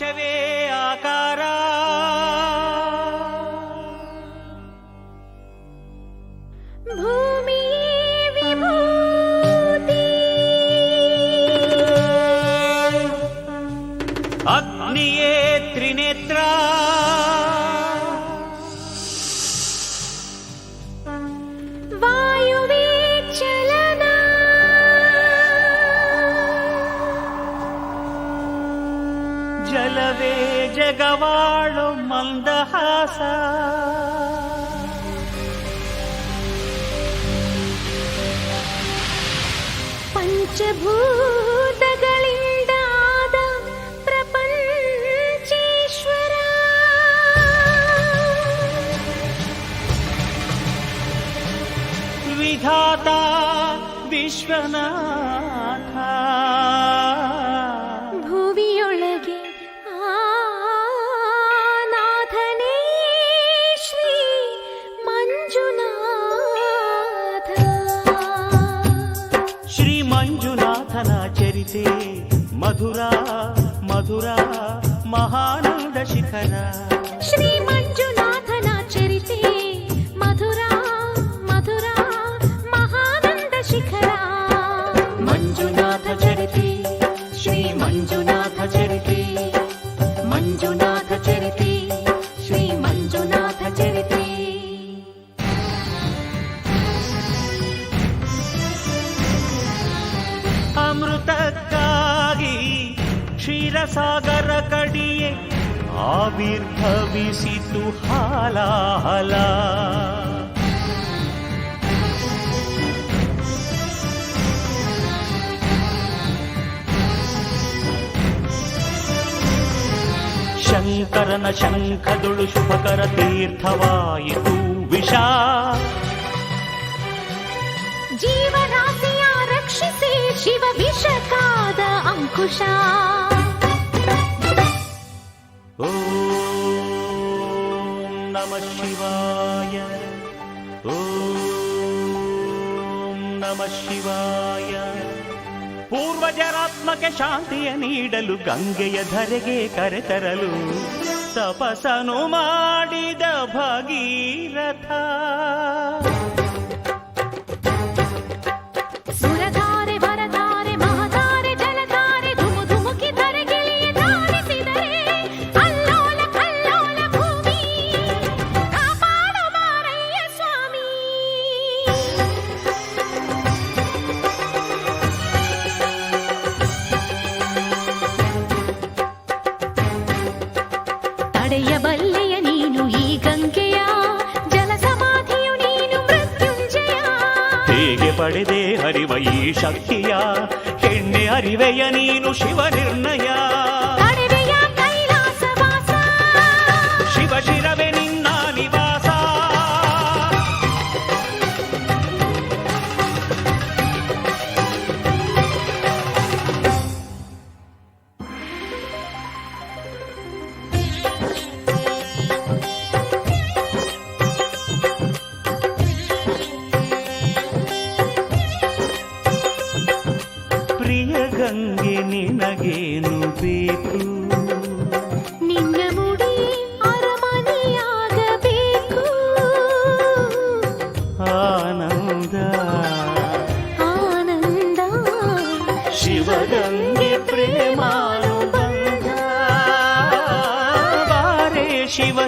noche. ಜಲವೇ ಜಗವಾಳು ಮಂದಹಾಸ ಪಂಚಭೂತಗಳಿಂದ మంజునాథన చరితే మధురా మధురా మహానంద శిఖర. శ్రీ మంజునాథన చరితే మధురా ಆವಿರ್ಭವಿಸಿತು ಹಾಲಾಹಲ ಶಂಕರನ ಶಂಖದುಳು ಶುಭಕರ ತೀರ್ಥವಾಯಿತು ವಿಷ ಜೀವರಾಶಿಯ ರಕ್ಷಿಸಿ ಶಿವ ವಿಷಕಾದ ಅಂಕುಶ ಶಿವಾಯ ಓಂ ನಮ ಶಿವಾಯ ಪೂರ್ವಜರಾತ್ಮಕ ಶಾಂತಿಯ ನೀಡಲು ಗಂಗೆಯ ಧರೆಗೆ ಕರೆತರಲು ತಪಸನು ಮಾಡಿದ ಭಗೀರಥ. ಪಡೆದೆ ಹರಿವ ಈ ಶಕ್ತಿಯ. ಹೆಣ್ಣೆ ಅರಿವೆಯ ನೀನು ಶಿವ ನಿರ್ಣಯ ಶಿವಗಂಗೆ ಪ್ರೇಮಾನುಬಂಧ ಬಾರೆ ಶಿವ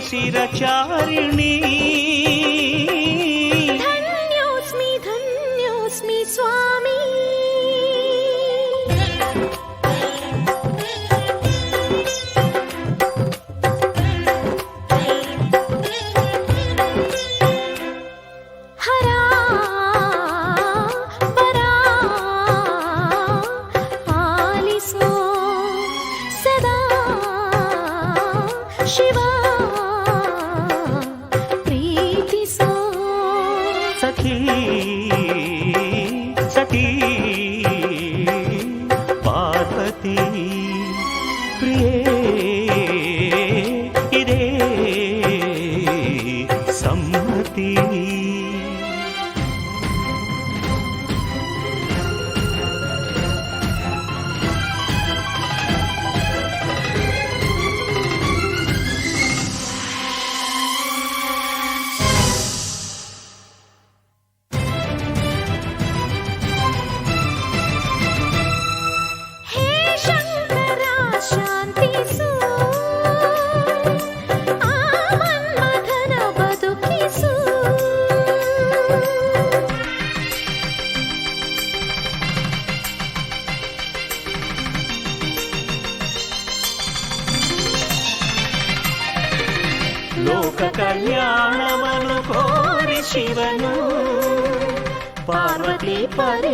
情。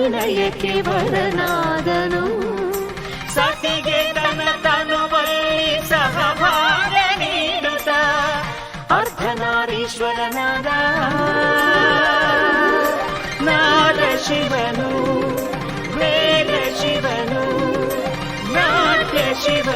ಪರಿಣಯಕ್ಕೆ ವರನಾದನು. ಸತಿಗೆ ತನ ತನುವಲ್ಲಿ ಸಹಭಾಗ ನೀಡುತ್ತ. ಅರ್ಧನಾರೀಶ್ವರನಾದ ನಾದ ಶಿವನು ವೇದ ಶಿವನು ನಾಟ್ಯ ಶಿವನು.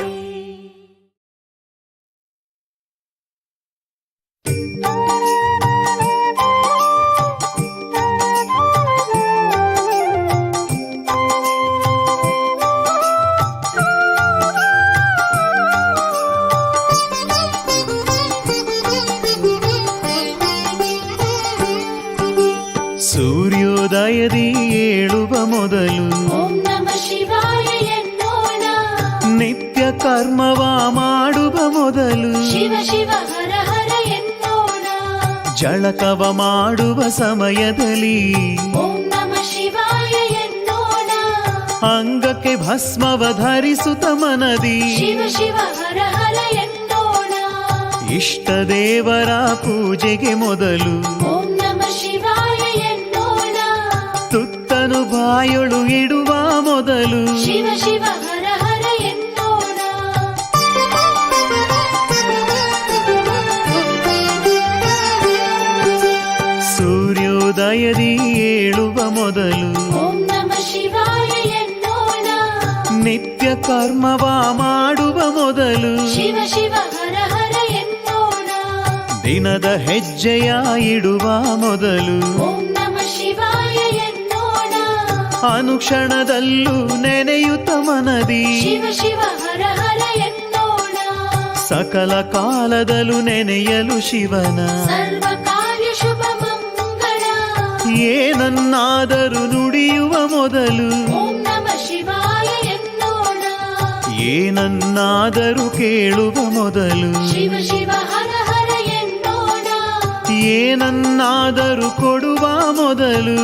ಜಳಕವ ಮಾಡುವ ಸಮಯದಲ್ಲಿ ಅಂಗಕ್ಕೆ ಭಸ್ಮವ ಧರಿಸುತ್ತ ಮನದಿ ಇಷ್ಟ ದೇವರ ಪೂಜೆಗೆ ಮೊದಲು ತುತ್ತನು ಬಾಯೊಳು ಇಡುವ ಮೊದಲು ಶಿವ ಶಿವ ಕರ್ಮವ ಮಾಡುವ ಮೊದಲು ಶಿವ ಶಿವ ಹರ ಹರ ಎನ್ನೋಣ. ದಿನದ ಹೆಜ್ಜೆಯ ಇಡುವ ಮೊದಲು ಓಂ ನಮ ಶಿವಾಯ ಎನ್ನೋಣ. ಅನುಕ್ಷಣದಲ್ಲೂ ನೆನೆಯುತ್ತ ಮನದಿ ಶಿವ ಶಿವ ಹರ ಹರ ಎನ್ನೋಣ. ಸಕಲ ಕಾಲದಲ್ಲೂ ನೆನೆಯಲು ಶಿವನ ಸರ್ವ ಕಾರ್ಯ ಶುಭ ಮಂಗಳ. ಏನನ್ನಾದರೂ ನುಡಿಯುವ ಮೊದಲು ಓಂ ನಮ ಶಿವಾಯ ಏನನ್ನಾದರೂ ಕೇಳುವ ಮೊದಲು ಏನನ್ನಾದರೂ ಕೊಡುವ ಮೊದಲು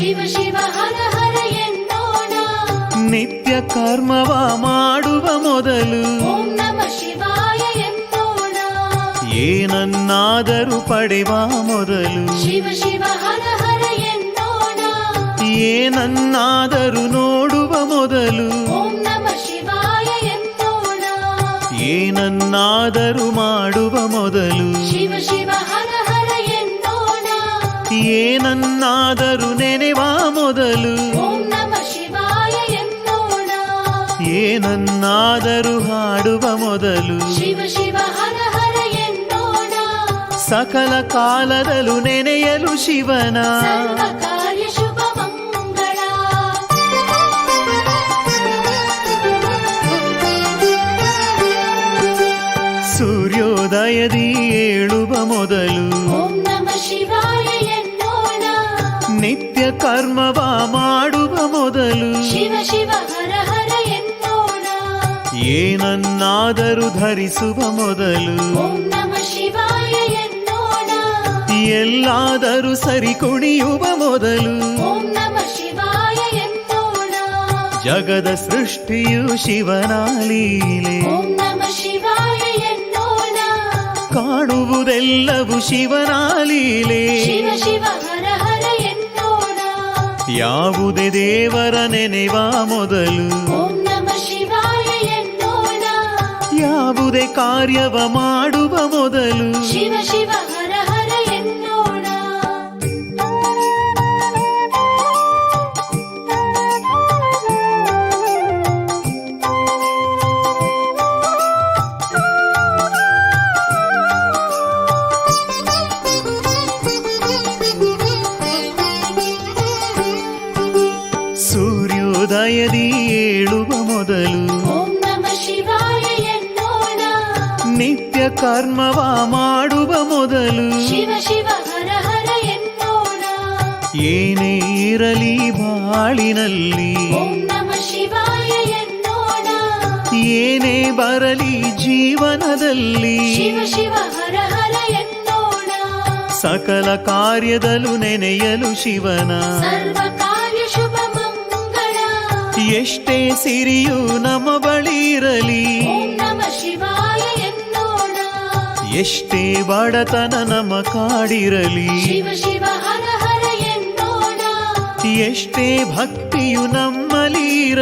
ಶಿವ ಶಿವ ಹರ ಹರ ಎನ್ನೋಣ. ನಿತ್ಯ ಕರ್ಮವ ಮಾಡುವ ಮೊದಲು ಓಂ ನಮ ಶಿವಾಯ ಎನ್ನೋಣ. ಏನನ್ನಾದರೂ ಪಡೆವ ಮೊದಲು ಶಿವ ಶಿವ ಹರ ಹರ ಎನ್ನೋಣ. ಏನನ್ನಾದರೂ ನೋಡುವ ಮೊದಲು ಓಂ ನಮ ಶಿವಾಯ ಎನ್ನೋಣ. ಏನನ್ನಾದರೂ ಮಾಡುವ ಮೊದಲು ಶಿವ ಶಿವ ಹರ ಏನನ್ನಾದರೂ ನೆನೆವ ಮೊದಲು. ಏನನ್ನಾದರೂ ಹಾಡುವ ಮೊದಲು. ಸಕಲ ಕಾಲದಲ್ಲೂ ನೆನೆಯಲು ಶಿವನ. ಕರ್ಮವ ಮಾಡುವ ಮೊದಲು ಶಿವ ಶಿವ ಹರ ಹರ ಎನ್ನೋಣ. ಏನನ್ನಾದರೂ ಧರಿಸುವ ಮೊದಲು ಓಂ ನಮ ಶಿವಾಯ ಎನ್ನೋಣ. ಎಲ್ಲಾದರೂ ಸರಿ ಕುಣಿಯುವ ಮೊದಲು ಓಂ ನಮ ಶಿವಾಯ ಎನ್ನೋಣ. ಜಗದ ಸೃಷ್ಟಿಯು ಶಿವನ ಲೀಲೆ ಓಂ ನಮ ಶಿವಾಯ ಎನ್ನೋಣ. ಕಾಣುವುದೆಲ್ಲವೂ ಹರ ಲೀಲೆ ಯಾವುದೇ ದೇವರ ನೆನೆವ ಮೊದಲು. ಯಾವುದೇ ಕಾರ್ಯವ ಮಾಡುವ ಮೊದಲು. ಶಿವ ಶಿವ ಕರ್ಮವ ಮಾಡುವ ಮೊದಲು ಶಿವ ಶಿವ ಹರ ಹರ ಎನ್ನೋಣ. ಏನೇ ಇರಲಿ ಬಾಳಿನಲ್ಲಿ ಓಂ ನಮ ಶಿವಾಯ ಎನ್ನೋಣ. ಏನೇ ಬರಲಿ ಜೀವನದಲ್ಲಿ ಶಿವ ಶಿವ ಹರ ಹರ ಎನ್ನೋಣ. ಸಕಲ ಕಾರ್ಯದಲ್ಲೂ ನೆನೆಯಲು ಶಿವನ ಸರ್ವ ಕಾರ್ಯ ಶುಭ ಮಂಗಳ. ಎಷ್ಟೇ ಸಿರಿಯು ನಮ್ಮ ಬಳಿ ಇರಲಿ ಎಷ್ಟೇ ಬಡತನ ನಮ್ಮ ಕಾಡಿರಲಿ. ಎಷ್ಟೇ ಭಕ್ತಿಯು ನಮ್ಮಲ್ಲಿ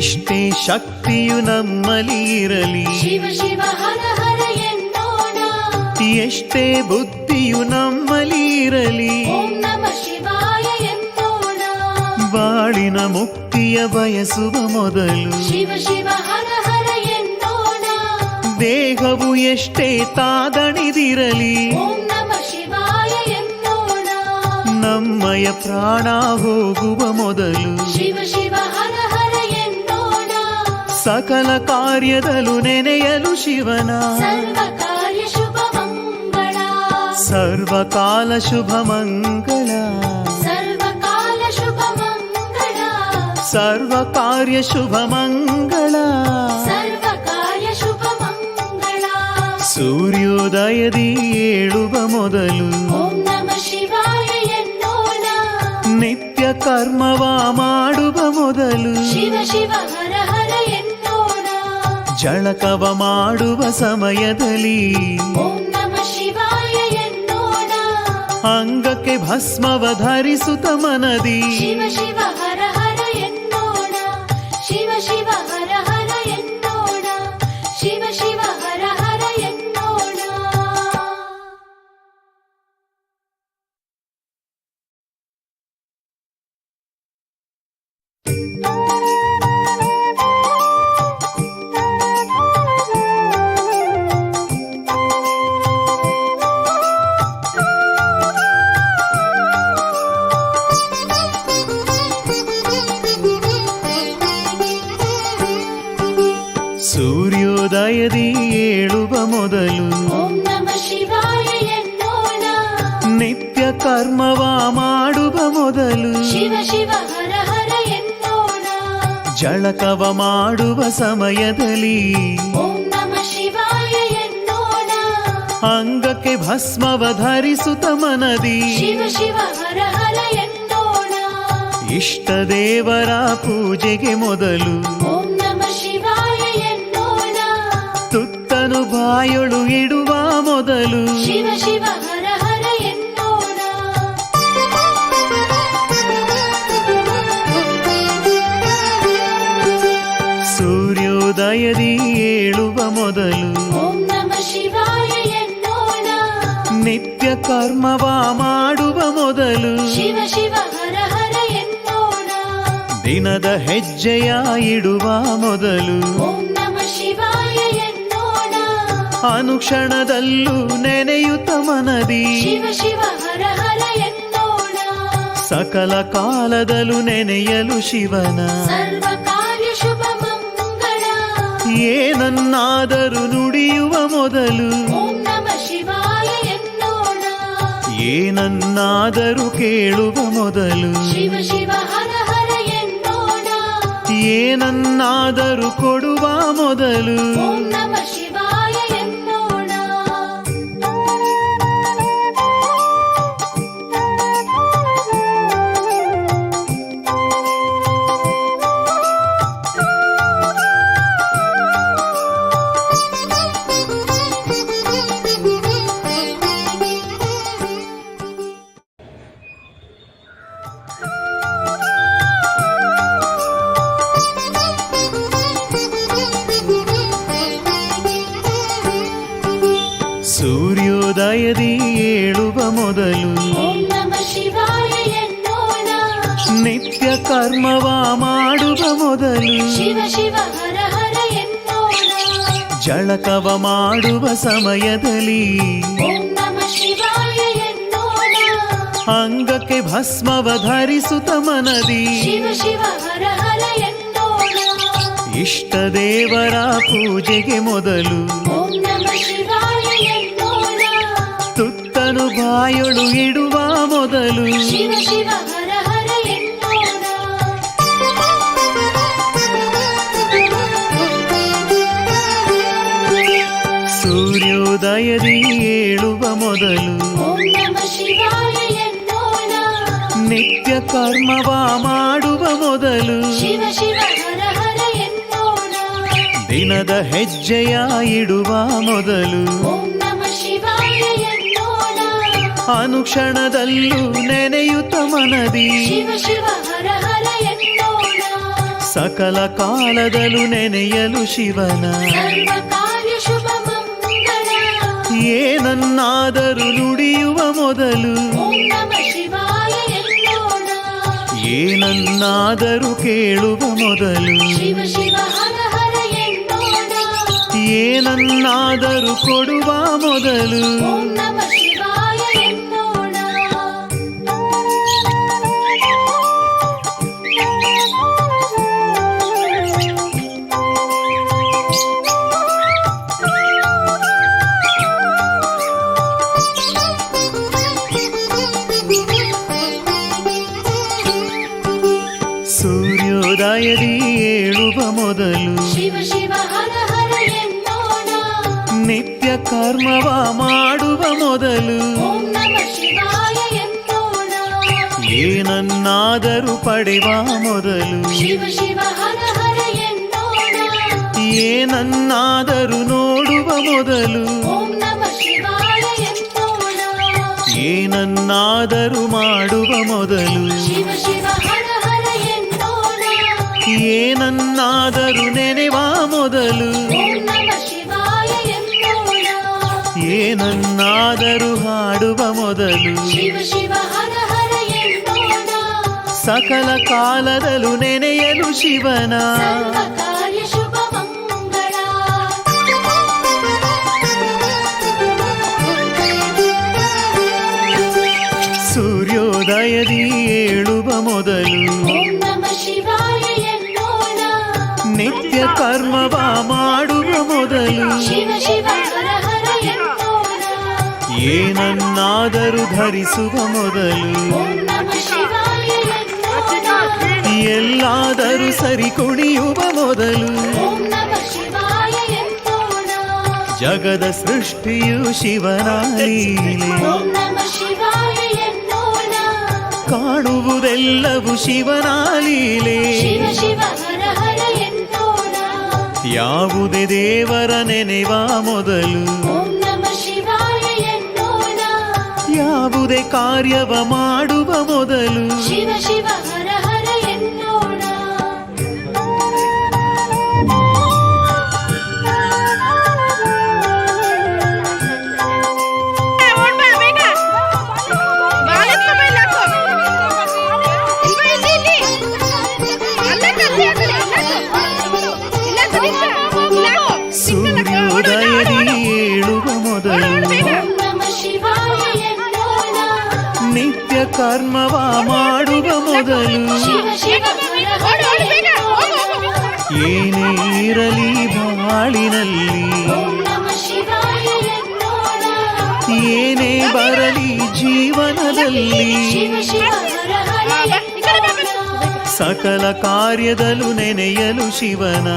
ಎಷ್ಟೇ ಶಕ್ತಿಯು ನಮ್ಮಲ್ಲಿ ಇರಲಿ. ಎಷ್ಟೇ ಬುದ್ಧಿಯು ನಮ್ಮಲ್ಲಿ ಇರಲಿ. ಬಾಳಿನ ಮುಕ್ತಿಯ ಬಯಸುವ ಮೊದಲು ದೇಹವು ಎಷ್ಟೇ ತಾದಣಿದಿರಲಿ ನಮ್ಮಯ ಪ್ರಾಣ ಹೋಗುವ ಮೊದಲು ಸಕಲ ಕಾರ್ಯದಲ್ಲೂ ನೆನೆಯಲು ಶಿವನ ಸರ್ವ ಕಾರ್ಯ ಶುಭ ಮಂಗಳ ಸರ್ವಕಾಲ ಶುಭ ಮಂಗಳ ಸರ್ವಕಾಲ ಶುಭ ಮಂಗಳ ಸರ್ವ ಕಾರ್ಯ ಶುಭ ಮಂಗಳ ಸರ್ವ ಕಾರ್ಯ ಶುಭ ಮಂಗಳ ಸೂರ್ಯೋದಯದಿ ಏಳುವ ಮೊದಲು ಓಂ ನಮ ಶಿವಾಯ ಎನ್ನೋಣ ನಿತ್ಯ ಕರ್ಮವ ಮಾಡುವ ಮೊದಲು ಶಿವ ಶಿವ ಹರ ಹರ ಎನ್ನೋಣ ಜಳಕವ ಮಾಡುವ ಸಮಯದಲ್ಲಿ ಅಂಗಕ್ಕೆ ಭಸ್ಮವ ಧರಿಸುತ್ತ ಮನದಿ ಸೂರ್ಯೋದಯದಿ ಏಳುವ ಮೊದಲು. ನಿತ್ಯ ಕರ್ಮವ ಮಾಡುವ ಮೊದಲು. ಜಳಕವ ಮಾಡುವ ಸಮಯದಲ್ಲಿ. ಅಂಗಕ್ಕೆ ಭಸ್ಮವ ಧರಿಸುತ್ತ ಮನದಿ. ಇಷ್ಟ ದೇವರ ಪೂಜೆಗೆ ಮೊದಲು. ತುತ್ತನು ಬಾಯೊಳು ಇಡುವ ಮೊದಲು. ಶಿವ ಶಿವ ಹರ ಹರ ಎನ್ನೋಣ. ಸೂರ್ಯೋದಯದಿ ಏಳುವ ಮೊದಲು. ಓಂ ನಮ ಶಿವಾಯ ಎನ್ನೋಣ. ನಿತ್ಯ ಕರ್ಮವ ಮಾಡುವ ಮೊದಲು. ಶಿವ ಶಿವ ಹರ ಹರ ಎನ್ನೋಣ. ದಿನದ ಹೆಜ್ಜೆಯ ಇಡುವ ಮೊದಲು. ಓಂ ಅನುಕ್ಷಣದಲ್ಲೂ ನೆನೆಯುತ್ತ ಮನದಿ. ಸಕಲ ಕಾಲದಲ್ಲೂ ನೆನೆಯಲು ಶಿವನ. ಏನನ್ನಾದರೂ ನುಡಿಯುವ ಮೊದಲು. ಏನನ್ನಾದರೂ ಕೇಳುವ ಮೊದಲು. ಏನನ್ನಾದರೂ ಕೊಡುವ ಮೊದಲು. ಸೂರ್ಯೋದಯದಿ ಏಳುವ ಮೊದಲು ನಿತ್ಯ ಕರ್ಮವ ಮಾಡುವ ಮೊದಲು ಜಳಕವ ಮಾಡುವ ಸಮಯದಲ್ಲಿ ಅಂಗಕ್ಕೆ ಭಸ್ಮವ ಧರಿಸುತ್ತ ಮನದಿ ಇಷ್ಟ ದೇವರ ಪೂಜೆಗೆ ಮೊದಲು ತುತ್ತನು ಬಾಯೊಳು ಇಡುವ ಮೊದಲು. ಸೂರ್ಯೋದಯದಿ ಏಳುವ ಮೊದಲು. ನಿತ್ಯ ಕರ್ಮವ ಮಾಡುವ ಮೊದಲು. ದಿನದ ಹೆಜ್ಜೆಯ ಇಡುವ ಮೊದಲು. ಅನುಕ್ಷಣದಲ್ಲೂ ನೆನೆಯುತ್ತ ಮನದಿ. ಸಕಲ ಕಾಲದಲ್ಲೂ ನೆನೆಯಲು ಶಿವನ. ಏನನ್ನಾದರೂ ನುಡಿಯುವ ಮೊದಲು. ಏನನ್ನಾದರೂ ಕೇಳುವ ಮೊದಲು. ಏನನ್ನಾದರೂ ಕೊಡುವ ಮೊದಲು. ಏಳುವ ಮೊದಲು ನಿತ್ಯ ಕರ್ಮವ ಮಾಡುವ ಮೊದಲು ಏನನ್ನಾದರೂ ಪಡೆವ ಮೊದಲು ಏನನ್ನಾದರೂ ನೋಡುವ ಮೊದಲು ಏನನ್ನಾದರೂ ಮಾಡುವ ಮೊದಲು ಏನನ್ನಾದರೂ ನೆನೆವ ಮೊದಲು. ಏನನ್ನಾದರೂ ಹಾಡುವ ಮೊದಲು. ಸಕಲ ಕಾಲದಲ್ಲೂ ನೆನೆಯಲು ಶಿವನ. ಏನಾದರೂ ಧರಿಸುವ ಮೊದಲು ಎಲ್ಲಾದರೂ ಸರಿ ಕುಣಿಯುವ ಮೊದಲು ಜಗದ ಸೃಷ್ಟಿಯು ಶಿವನಾಲೀಲೆ ಕಾಣುವುದೆಲ್ಲವೂ ಶಿವನಾಲೀಲೆ. ಯಾವುದೇ ದೇವರ ನೆನೆವ ಮೊದಲು ಯಾವುದೇ ಕಾರ್ಯವ ಮಾಡುವ ಮೊದಲು ಶಿವ ಏಳುವ ಮೊದಲು ಕರ್ಮವ ಮಾಡುವ ಮೊದಲು ಏನೇ ಇರಲಿ ಬಾಳಿನಲ್ಲಿ. ಏನೇ ಬರಲಿ ಜೀವನದಲ್ಲಿ. ಸಕಲ ಕಾರ್ಯದಲ್ಲೂ ನೆನೆಯಲು ಶಿವನ.